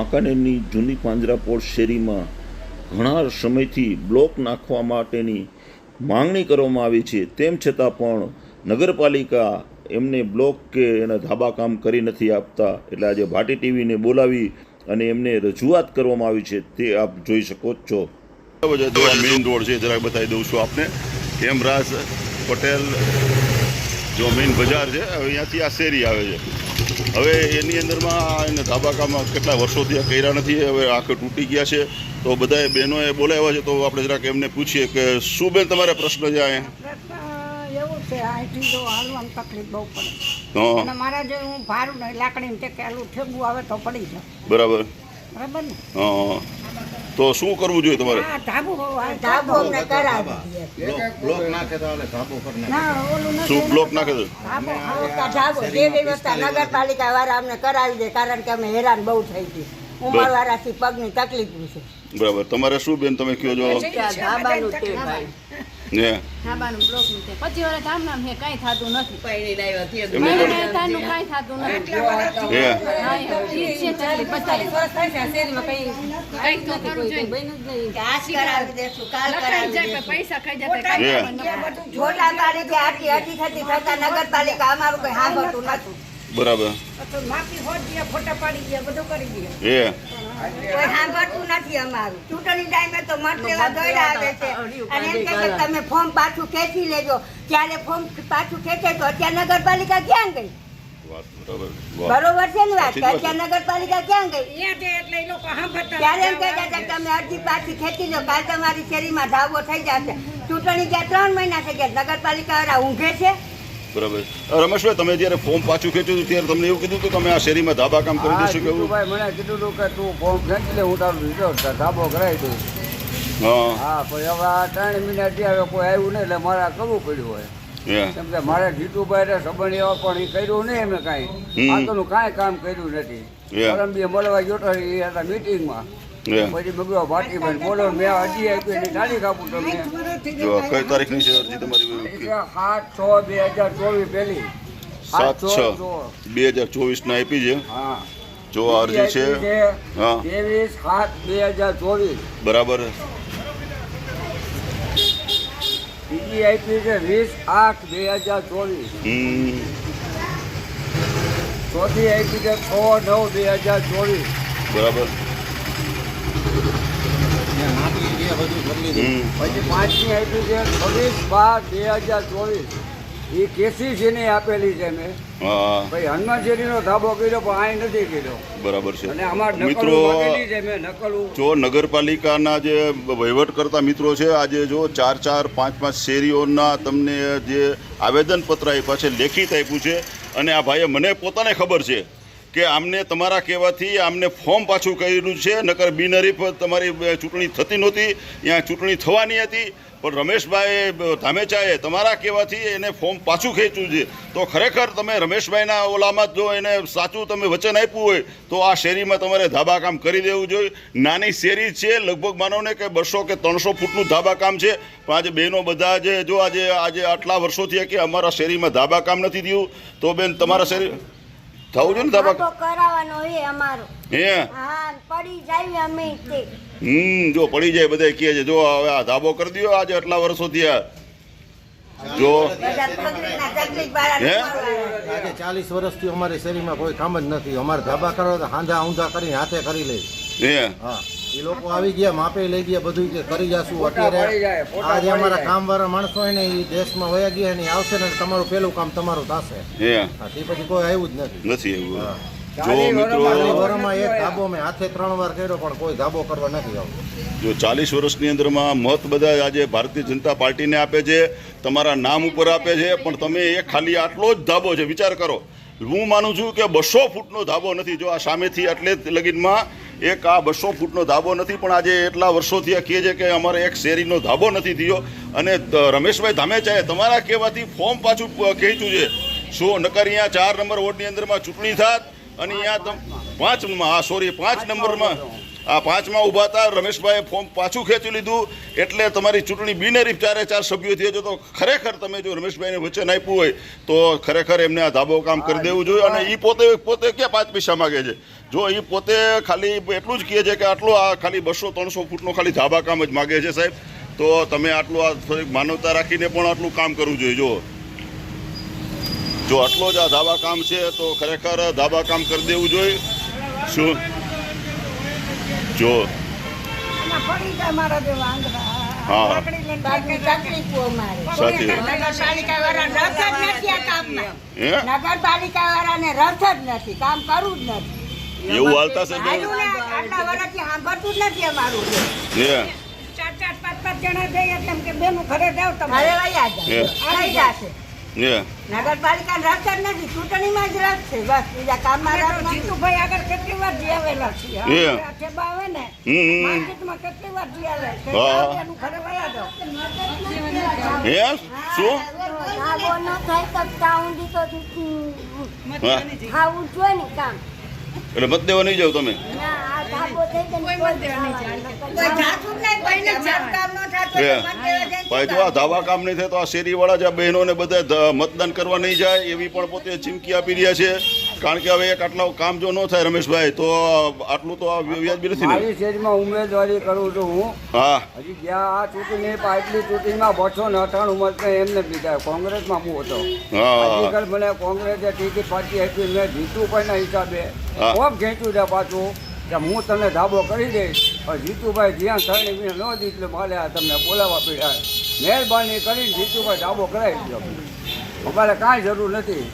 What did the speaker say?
વાંકાનેરની જૂની પાંજરાપોળ શેરીમાં ઘણા સમયથી બ્લોક નાખવા માટેની માંગણી કરવામાં આવી છે. તેમ છતાં પણ નગરપાલિકા એમને બ્લોક કે એના ધાબા કામ કરી નથી આપતા. એટલે આજે ભાટી ટીવીને બોલાવી અને એમને રજૂઆત કરવામાં આવી છે. તે આપ જોઈ શકો છો. મેઇન રોડ છે જરાક બતાવી દઉં છું આપને. હેમરાજ પટેલ, જો મેઇન બજાર છે અહીંયાથી આ શેરી આવે છે. હવે એની અંદરમાં એને ધાબાકામાં કેટલા વર્ષોથી આ કર્યા નથી હવે આખે તૂટી ગયા છે. તો બધાએ બહેનોએ બોલાવ્યા છે તો આપણે જરાક એમને પૂછીએ કે શું બેન તમારે પ્રશ્ન છે અહીંયા પ્રશ્ન એવું છે અહીંથી જો હાલવામાં તકલીફ બહુ પડે. અને મારા જે હું ભારું ને લાકડીને ટેકેલું ઠેબું આવે તો પડી જાય. બરાબર. બરાબર ને? હા. તો શું કરવું જોઈએ તમારે? આ ધાબુ આ ધાબો અમને કરાવી દે. બ્લોક નાખે તો હાલે ધાબો કરી નાખે. ના ઓલું નથી શું બ્લોક નાખે નગરપાલિકા વાળા અમને કરાવી દે કારણ કે અમે હેરાન બહુ થઈ ગઈ. ઉંમરવાળાથી પગની તકલીફ છે. બરાબર. તમારે શું બેન તમે કહો છો નગરપાલિકા અમારું કઈ સાંભળતું નતું બરાબર. તો માફી હોત દે ફોટા પાડી દે બધું કરી દે હે. કોઈ સાંભળતું નથી અમારું. ચૂંટણી ટાઈમે તો મત લેવા દોડા આવે છે. અને એમ કે તમે ફોર્મ પાછું ખેંચી લેજો. ત્યારે ફોર્મ પાછું ખેંચે તો અત્યારે નગરપાલિકા ક્યાં ગઈ? વાત બરાબર છે. ને વાત? અત્યારે નગરપાલિકા ક્યાં ગઈ? ત્યારે એમ કહેતા હતા તમે અરજી પાછી ખેંચી લો. કાલ તમારી શેરીમાં ધાવો થઈ જશે. ચૂંટણી ત્યાં ત્રણ મહિના થઈ ગયા? નગરપાલિકા વાળા ઊંઘે છે? બરાબર. રમેશભાઈ તમે જ્યારે ફોર્મ પાછું ખેંચ્યું હતું ત્યારે તમને એવું કીધું તમે આ શેરીમાં ધાબા કામ કરી દેશો કે એવું જીતુભાઈ મને કીધું હતું કે તું ફોર્મ ખેંચી લે હું તારું લીધો ધાબો કરાવી દઉં. હા. હા પણ હવે આ ત્રણ મહિના હવે કોઈ આવ્યું નહીં એટલે મારે કરવું પડ્યું હોય. કે મારે જીતુભાઈ સંબંધ પણ એ કર્યું નહીં એમને કાંઈ. આગળનું કાંઈ કામ કર્યું નથી. Yeah. પરમદીએ મળવા ગયો હતો એ હતા મીટિંગમાં પછી બગડો પાટી ભાટીભાઈ બોલો મેં અરજી આપી એની ચાલી કાપું તમને. જો કઈ. તારીખની છે અરજી તમારી સાત છ બે હજાર ચોવીસ પહેલી. સાત છ. બે હજાર ચોવીસના આપી છે? હા. જો અરજી છે? હા. ત્રેવીસ સાત બે હજાર ચોવીસ. બરાબર. બીજી આપી છે વીસ આઠ બે હજાર ચોવીસ. ચોથી આપી છે છ નવ બે હજાર ચોવીસ. બરાબર. પછી પાંચમી આપ્યું છે છવ્વીસ બાર બે હજાર ચોવીસ. એ કેસી છે ને આપેલી છે મેં. ભાઈ હનુમાન ધાબો કર્યો પણ અહીં નથી કર્યો. બરાબર છે. અને અમાર મિત્રો જો નગરપાલિકાના જે વહીવટ કરતા મિત્રો છે આજે જો ચાર ચાર પાંચ પાંચ શેરીઓના તમને જે આવેદનપત્ર આપ્યા છે લેખિત આપ્યું છે અને આ ભાઈએ મને પોતાને ખબર છે કે આમને તમારા કહેવાથી આમને ફોર્મ પાછું કર્યું છે, નકર બિનહરીફ તમારી ચૂંટણી થતી નહોતી, ત્યાં ચૂંટણી થવાની હતી. પણ રમેશભાઈ ધામેચાએ તમારા કહેવાથી એને ફોર્મ પાછું ખેંચ્યું છે. તો ખરેખર તમે રમેશભાઈના ઓલામાં જો એને સાચું તમે વચન આપ્યું હોય, તો આ શેરીમાં તમારે ધાબા કામ કરી દેવું જોઈએ. નાની શેરી છે, લગભગ માનો ને કે બસો કે ત્રણસો ફૂટનું ધાબા કામ છે. પણ આજે બહેનો બધા જે, જો આજે આજે આટલા વર્ષોથી કે અમારા શેરીમાં ધાબા કામ નથી થયું, તો બેન તમારા શેરી થવું જોઈએ ને ધાબા ધાબો કરાવવાનો એ અમારો. હે? હા પડી જાય અમે તે. હમ જો પડી જાય બધાય કહે છે જો હવે આ ધાબો કરી દો આજે આટલા વર્ષોથી આ. જો? આજે ચાલીસ વર્ષથી અમારી શેરીમાં કોઈ કામ જ નથી. અમારે ધાબા કરો તો હાંધા ઊંધા કરીને હાથે કરી લે. હે? હા. એ લોકો આવી ગયા માપે લઈ ગયા બધું કે કરી જશું અત્યારે. આજે અમારા. કામવાળા માણસો હોય ને એ દેશમાં વયા ગયા ને આવશે ને તમારું પેલું કામ તમારું થશે. હે. તે પછી કોઈ આવ્યું જ નથી. નથી એવું જો મિત્રો એક ધાબો મેં હાથે ત્રણ વાર કર્યો પણ કોઈ ધાબો કરવા નથી આવતો. જો ચાલીસ વર્ષની અંદરમાં મત બધા આજે ભારતીય જનતા પાર્ટીને આપે છે તમારા નામ ઉપર આપે છે પણ તમે એ ખાલી આટલો જ ધાબો છે. વિચાર કરો. હું માનું છું કે બસો ફૂટનો ધાબો નથી. જો આ સામેથી આટલે જ લગીનમાં એક આ બસો ફૂટનો ધાબો નથી, પણ આજે એટલા વર્ષોથી આ કહે છે કે અમારે એક શેરીનો ધાબો નથી થયો. અને રમેશભાઈ ધામેચાએ તમારા કહેવાથી ફોર્મ પાછું ખેંચ્યું છે. શું નકર અહીંયા ચાર નંબર વોર્ડની અંદરમાં ચૂંટણી થાત? અને અહીંયા પાંચ હા સોરી પાંચ નંબરમાં આ પાંચમાં ઊભા હતા. રમેશભાઈએ ફોર્મ પાછું ખેંચી લીધું. એટલે તમારી ચૂંટણી બિનહરીફ ચારે ચાર સભ્યો થઈ છે. તો ખરેખર તમે જો રમેશભાઈને વચન આપ્યું હોય, તો ખરેખર એમને આ ધાબો કામ કરી દેવું જોઈએ. અને એ પોતે પોતે ક્યાં પાંચ પૈસા માગે છે? જો એ પોતે ખાલી એટલું જ કહે છે કે આટલો આ ખાલી બસો ત્રણસો ફૂટનો ખાલી ધાબા કામ જ માગે છે સાહેબ. તો તમે આટલું આ થોડીક માનવતા રાખીને પણ આટલું કામ કરવું જોઈએ. જો જો આટલો જ આ ધાબા કામ છે, તો ખરેખર ધાબા કામ કરી દેવું જોઈએ. શું? જો. હા. સાચી નગરપાલિકા વાળા રસ જ નથી આ કામમાં. હે? નગરપાલિકા વાળાને રસ જ નથી. કામ કરવું જ નથી. એવું હાલતા છે સાંભળતું જ નથી અમારું. હે? ચાર ચાર પાંચ પાંચ જણા જઈએ તેમ કે બેનું ઘરે જાવ તમે. ઘરે વયા જાય થઈ જશે. હે નગરપાલિકાને રસ જ નથી. ચૂંટણીમાં જ રસ છે. બસ બીજા કામમાં રસ જીતુભાઈ આગળ કેટલી વાર જઈ આવેલા છીએ ઠેબા આવે ને. માર્કેટમાં કેટલી વાર એનું ઘરે વયા શું? થાય તો ત્યાં તો હા. ખાવું જોઈએ ને કામ. એટલે મત દેવા નહીં જાવ તમે? ના જાતું જ કામ નહીં થાય તો આ શેરીવાળા જે બહેનોને બધા મતદાન કરવા નહીં જાય એવી પણ પોતે ચીમકી આપી રહ્યા છે. કારણ કે હવે એક આટલું કામ જો ન થાય રમેશભાઈ તો આટલું તો વ્યાજબી નથી મારી શેરીમાં ઉમેદવારી કરું છું હું. હા. હજી જ્યાં આ ચૂંટણી પાછલી ચૂંટણીમાં બસો ને અઠાણું મત એમને બીજા કોંગ્રેસમાં હું હતો. હા. મને કોંગ્રેસે ટીકી પાર્ટી આપી મેં જીતુભાઈના હિસાબે. હા. ખૂબ ખેંચ્યું છે પાછું. કે હું તને ધાબો કરી દઈશ. પણ જીતુભાઈ જ્યાં થઈને મેં ન દીધું મારે આ તમને બોલાવવા પડ્યા. મહેરબાની કરીને જીતુભાઈ ધાબો કરાવી દો અમારે કાંઈ જરૂર નથી.